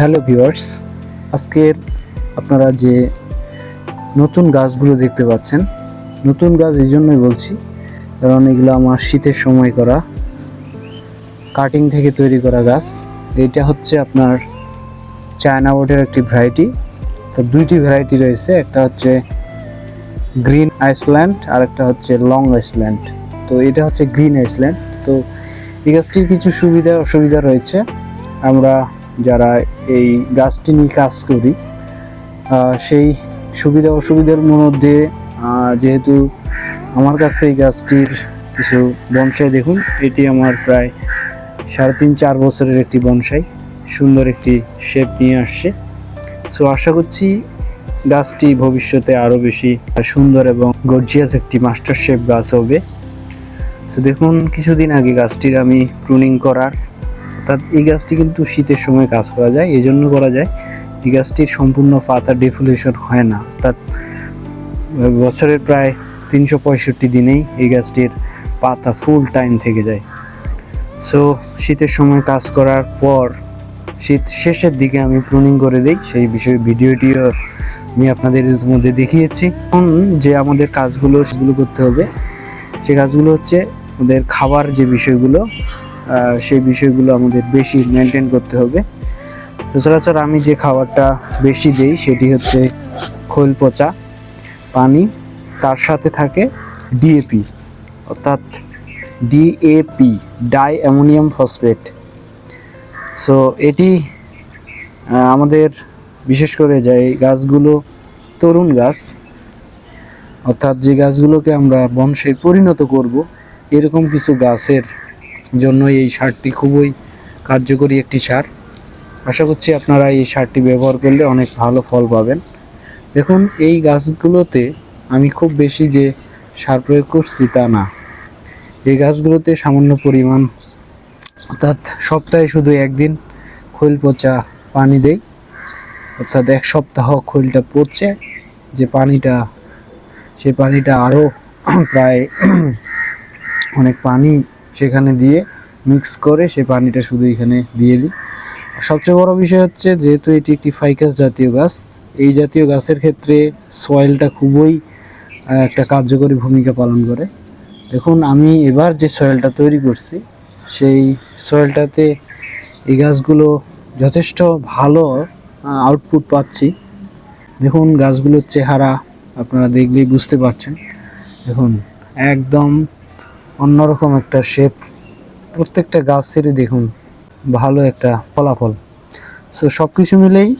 Hello viewers আজকের আপনারা যে নতুন গাছগুলো দেখতে পাচ্ছেন, নতুন গাছ এই জন্যই বলছি, কারণ এগুলো আমার শীতের সময় করা কাটিং থেকে তৈরি করা গাছ। এটা হচ্ছে আপনার চায়না ওটের একটি ভ্যারাইটি তো দুইটি ভ্যারাইটি রয়েছে, একটা হচ্ছে গ্রিন আইসল্যান্ড আর একটা হচ্ছে লং আইসল্যান্ড তো এটা হচ্ছে গ্রিন আইসল্যান্ড তো এই গাছটির কিছু সুবিধা, অসুবিধা রয়েছে। আমরা যারা এই গাছটি নিয়ে কাজ করি সেই সুবিধা অসুবিধার মধ্যে যেহেতু আমার কাছে এই গাছটির কিছু বনসাই দেখুন, এটি আমার প্রায় সাড়ে তিন, চার বছরের একটি বনসাই, সুন্দর একটি শেপ নিয়ে আসছে। সো আশা করছি গাছটি ভবিষ্যতে আরও বেশি সুন্দর এবং গর্জিয়াস একটি মাস্টার শেপ গাছ হবে। তো দেখুন, কিছুদিন আগে গাছটির আমি প্রুনিং করার অর্থাৎ এই গাছটি কিন্তু শীতের সময় কাজ করা যায় এই জন্য করা যায়। এই গাছটির সম্পূর্ণ পাতা ডেফুলেশন হয় না। অর্থাৎ বছরের প্রায় তিনশো পঁয়ষট্টি দিনেই এই গাছটির পাতা ফুল টাইম থেকে যায়। সো শীতের সময় কাজ করার পর, শীত শেষের দিকে আমি প্রুনিং করে দিই। সেই বিষয়ে ভিডিওটিও আমি আপনাদের মধ্যে দেখিয়েছি। এখন যে আমাদের কাজগুলো, সেগুলো করতে হবে। সে কাজগুলো হচ্ছে ওদের খাবার যে বিষয়গুলো সেই বিষয়গুলো আমাদের বেশি মেনটেন করতে হবে। সচরাচর আমি যে খাবারটা বেশি দেই সেটি হচ্ছে খোল পচা, পানি, তার সাথে থাকে ডিএপি অর্থাৎ DAP di ammonium phosphate so এটি আমাদের বিশেষ করে যে এই গাছগুলো তরুণ গাছ, অর্থাৎ যে গাছগুলোকে আমরা বংশে পরিণত করব, এরকম কিছু গাছের জন্য এই সারটি খুবই কার্যকরী একটি সার। আশা করছি আপনারা এই সারটি ব্যবহার করলে অনেক ভালো ফল পাবেন। দেখুন, এই গাছগুলোতে আমি খুব বেশি যে সার প্রয়োগ করছি তা না। এই গাছগুলোতে সামান্য পরিমাণ অর্থাৎ সপ্তাহে শুধু একদিন খৈল পচা পানি দেই। অর্থাৎ এক সপ্তাহ খৈলটা পড়ছে, যে পানিটা সেই পানিটা আরও প্রায় অনেক পানি সেখানে দিয়ে মিক্স করে সেই পানিটা শুধু এখানে দিয়ে দিই। সবচেয়ে বড় বিষয় হচ্ছে যেহেতু এটি একটি ফাইকাস জাতীয় গাছ, এই জাতীয় গাছের ক্ষেত্রে সয়েলটা খুবই একটা কার্যকরী ভূমিকা পালন করে। দেখুন, আমি এবার যে সয়েলটা তৈরি করছি, সেই সয়েলটাতে এই গাছগুলো যথেষ্ট ভালো আউটপুট পাচ্ছি। দেখুন, গাছগুলোর চেহারা আপনারা দেখলেই বুঝতে পারছেন। দেখুন, একদম অন্যরকম একটা শেপ প্রত্যেকটা গাছেরই দেখুন, ভালো একটা ফলাফল। সো সব কিছু মিলেই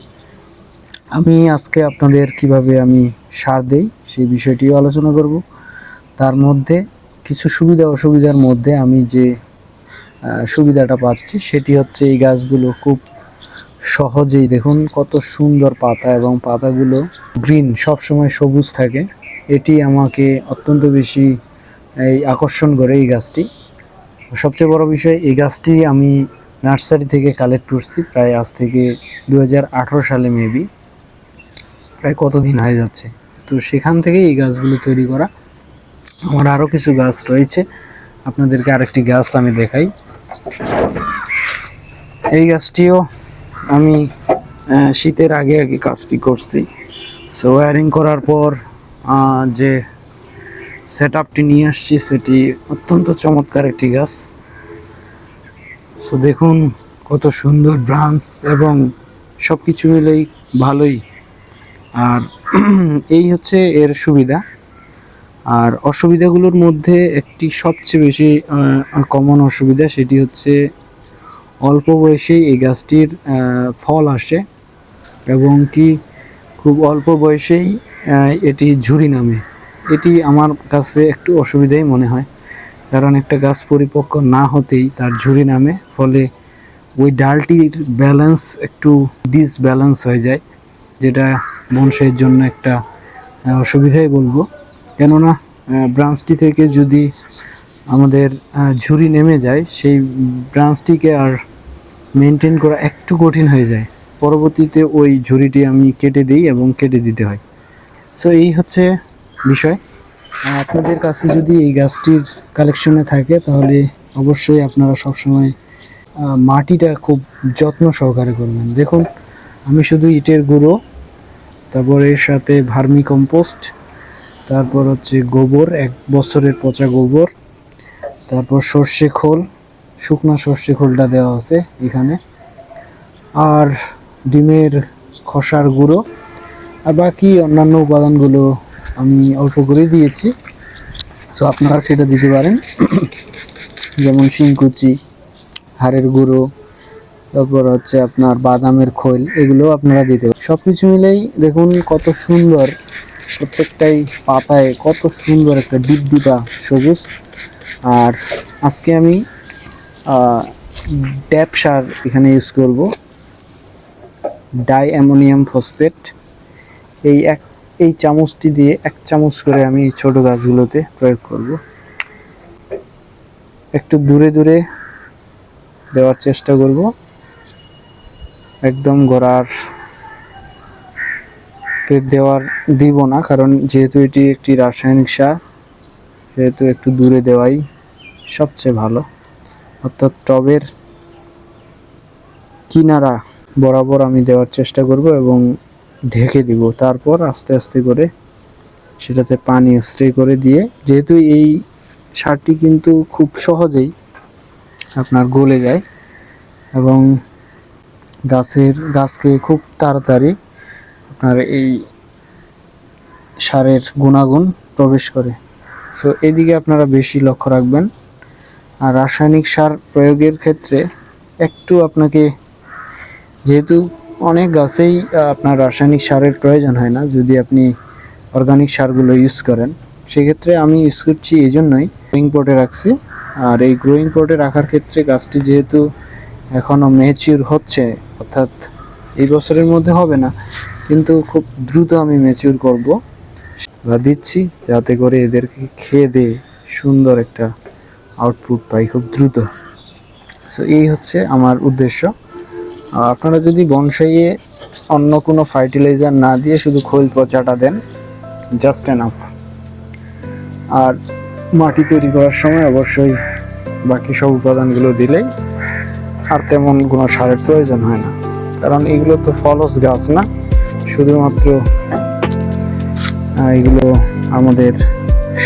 আমি আজকে আপনাদের কীভাবে আমি সার দেই, সেই বিষয়টিও আলোচনা করব। তার মধ্যে কিছু সুবিধা অসুবিধার মধ্যে আমি যে সুবিধাটা পাচ্ছি, সেটি হচ্ছে এই গাছগুলো খুব সহজেই দেখুন কত সুন্দর পাতা এবং পাতাগুলো গ্রিন সব সময় সবুজ থাকে। এটি আমাকে অত্যন্ত বেশি এই আকর্ষণ করে এই গাছটি। সবচেয়ে বড় বিষয়, এই গাছটি আমি নার্সারি থেকে কালেক্ট করছি প্রায় আজ থেকে দু হাজার আঠেরো সালে মেবি। প্রায় কতদিন হয়ে যাচ্ছে। তো সেখান থেকে এই গাছগুলো তৈরি করা। আমার আরও কিছু গাছ রয়েছে। আপনাদেরকে আরেকটি গাছ আমি দেখাই। এই গাছটিও আমি শীতের আগে আগে কাজটি করছি। সো ওয়ারিং করার পর যে সেট আপটি নিয়ে আসছি, সেটি অত্যন্ত চমৎকার একটি গাছ। সো দেখুন কত সুন্দর ব্রাঞ্চ এবং সব কিছু মিলেই ভালোই। আর এই হচ্ছে এর সুবিধা। আর অসুবিধাগুলোর মধ্যে একটি সবচেয়ে বেশি কমন অসুবিধা সেটি হচ্ছে অল্প বয়সেই এই গাছটির ফল আসে এবং কি খুব অল্প বয়সেই এটি ঝুরি নামে। এটি আমার কাছে একটু অসুবিধাই মনে হয়, কারণ একটা গাছ পরিপক্ক না হতেই তার ঝুরি নামে, ফলে ওই ডালটির ব্যালেন্স একটু ডিসব্যালেন্স হয়ে যায়, যেটা বংশের জন্য একটা অসুবিধাই বলব। কেননা ব্রাঞ্চটি থেকে যদি আমাদের ঝুরি নেমে যায়, সেই ব্রাঞ্চটিকে আর মেনটেন করা একটু কঠিন হয়ে যায়। পরবর্তীতে ওই ঝুড়িটি আমি কেটে দিই এবং কেটে দিতে হয়। সো এই হচ্ছে বিষয়। আপনাদের কাছে যদি এই গাছটির কালেকশনে থাকে, তাহলে অবশ্যই আপনারা সবসময় মাটিটা খুব যত্ন সহকারে করবেন। দেখুন, আমি শুধু ইটের গুঁড়ো, তারপর এর সাথে ভার্মি কম্পোস্ট তারপর হচ্ছে গোবর, এক বছরের পচা গোবর, তারপর সর্ষে খোল, শুকনো সর্ষে খোলটা দেওয়া আছে এখানে। আর ডিমের খসার গুঁড়ো, আর বাকি অন্যান্য উপাদানগুলো আমি অল্প করে দিয়েছি। সো আপনারা সেটা দিতে পারেন। যেমন শিংকুচি, হাড়ের গুঁড়ো, তারপর হচ্ছে আপনার বাদামের খোল এগুলো আপনারা দিতে পারেন। সব কিছু মিলেই দেখুন কত সুন্দর প্রত্যেকটাই পাতায় কত সুন্দর একটা ডিপডিপা সবুজ। আর আজকে আমি ড্যাপ সার এখানে ইউজ করব। Di ammonium phosphate. এই এক এই চামচটি দিয়ে এক চামচ করে আমি ছোট গাছগুলোতে প্রয়োগ করব। একটু দূরে দূরে দেওয়ার চেষ্টা করব। একদম গোড়ার দেওয়ার দিব না, কারণ যেহেতু এটি একটি রাসায়নিক সার, সেহেতু একটু দূরে দেওয়াই সবচেয়ে ভালো। অর্থাৎ টবের কিনারা বরাবর আমি দেওয়ার চেষ্টা করব এবং ঢেকে দিব। তারপর আস্তে আস্তে করে সেটাতে পানি স্প্রে করে দিয়ে, যেহেতু এই সারটি কিন্তু খুব সহজেই আপনার গলে যায় এবং গাছের, গাছকে খুব তাড়াতাড়ি আপনার এই সারের গুণাগুণ প্রবেশ করে। সো এদিকে আপনারা বেশি লক্ষ্য রাখবেন। আর রাসায়নিক সার প্রয়োগের ক্ষেত্রে একটু আপনাকে, যেহেতু অনেক গাছেই আপনার রাসায়নিক সারের প্রয়োজন হয় না, যদি আপনি অর্গানিক সারগুলো ইউজ করেন। সেক্ষেত্রে আমি ইউজ করছি এই জন্যই গ্রোয়িং পটে রাখছি। আর এই গ্রোয়িং পটে রাখার ক্ষেত্রে গাছটি যেহেতু এখনও ম্যাচিউর হচ্ছে, অর্থাৎ এই বছরের মধ্যে হবে না, কিন্তু খুব দ্রুত আমি ম্যাচিউর করব। বা দিচ্ছি, যাতে করে এদেরকে খেয়ে দিয়ে সুন্দর একটা আউটপুট পাই খুব দ্রুত। সো এই হচ্ছে আমার উদ্দেশ্য। আপনারা যদি বনসাইয়ে অন্য কোনো ফার্টিলাইজার না দিয়ে শুধু খোল পচাটা দেন জাস্ট এনাফ আর মাটি তৈরি করার সময় অবশ্যই বাকি সব উপাদানগুলো দিলেই আর তেমন কোনো সারের প্রয়োজন হয় না। কারণ এগুলো তো ফলস গাছ না, শুধুমাত্র এগুলো আমাদের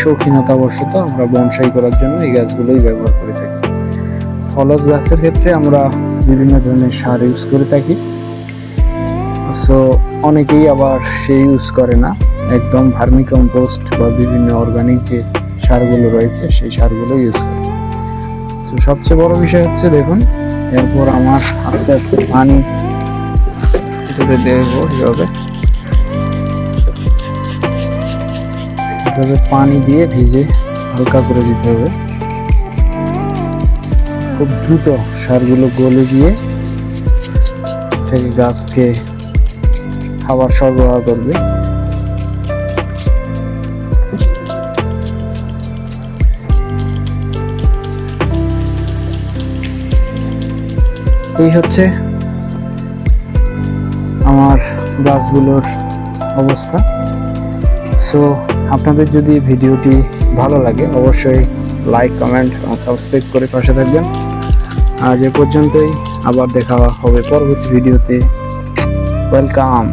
শৌখিনতা শৌখিনতাবশত আমরা বনসাই করার জন্য এই গাছগুলোই ব্যবহার করে থাকি। ফলস গাছের ক্ষেত্রে আমরা বিভিন্ন ধরনের সার ইউজ করে থাকি। সো অনেকেই আবার সে ইউজ করে না। একদম ভার্মি কম্পোস্ট বা বিভিন্ন অর্গানিক যে সারগুলো রয়েছে, সেই সারগুলো ইউজ করে। তো সবচেয়ে বড় বিষয় হচ্ছে, দেখুন, এরপর আমার আস্তে আস্তে পানি এটাতে দেবো এভাবে। এভাবে পানি দিয়ে ভিজে হালকা করে দিতে হবে। খুব দ্রুত সারগুলো গলে গিয়ে থেকে গাছকে খাবার সরবরাহ করবে। এই হচ্ছে আমার গাছগুলোর অবস্থা। সো আপনাদের যদি ভিডিওটি ভালো লাগে, অবশ্যই লাইক কমেন্ট সাবস্ক্রাইব করে পাশে থাকবেন। আজ এ পর্যন্তই। আবার দেখা হবে পরবর্তী ভিডিওতে। ওয়েলকাম